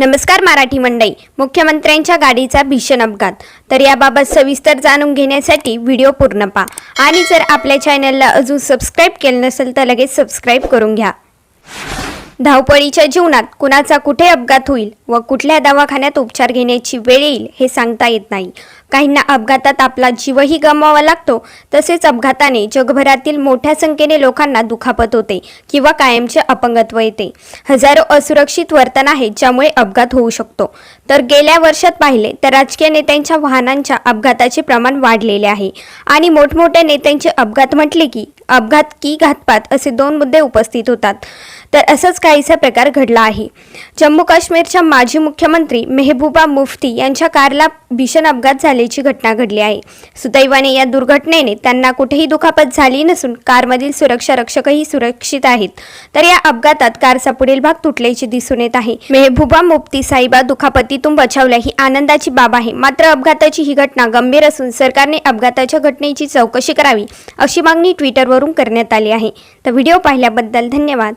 नमस्कार मराठी मंडई मुख्यमंत्र्यांच्या गाडीचा भीषण अपघात. तर याबाबत सविस्तर जाणून घेण्यासाठी व्हिडिओ पूर्ण पहा. आणि जर आपल्या चॅनलला अजून सबस्क्राईब केलं नसेल तर लगेच सबस्क्राईब करून घ्या. धावपळीच्या जीवनात कुणाचा कुठे अपघात होईल व कुठल्या दवाखान्यात उपचार घेण्याची वेळ येईल हे सांगता येत नाही. काहींना अपघातात आपला जीवही गमवावा लागतो तसेच अपघाताने जगभरातील मोठ्या संख्येने लोकांना दुखापत होते किंवा कायमचे अपंगत्व येते. हजारो असुरक्षित वर्तन आहे ज्यामुळे अपघात होऊ शकतो. तर गेल्या वर्षात पाहिले तर राजकीय नेत्यांच्या वाहनांच्या अपघाताचे प्रमाण वाढलेले आहे आणि मोठमोठ्या नेत्यांचे अपघात म्हटले की अपघात की घातपात असे दोन मुद्दे उपस्थित होतात. तर असंच काहीसा प्रकार घडला आहे. जम्मू काश्मीरच्या माजी मुख्यमंत्री मेहबूबा मुफ्ती यांच्या कारला भीषण अपघात झाल्याची घटना घडली आहे. सुदैवाने या दुर्घटनेने त्यांना कुठेही दुखापत झाली नसून कारमधील सुरक्षा रक्षकही सुरक्षित आहेत. तर या अपघातात कारचा पुढील भाग तुटल्याचे दिसून येत आहे. मेहबूबा मुफ्ती साहिबा दुखापतीतून बचावल्या ही आनंदाची बाब आहे. मात्र अपघाताची ही घटना गंभीर असून सरकारने अपघाताच्या घटनेची चौकशी करावी अशी मागणी ट्विटरवरून करण्यात आली आहे. तर व्हिडिओ पाहिल्याबद्दल धन्यवाद.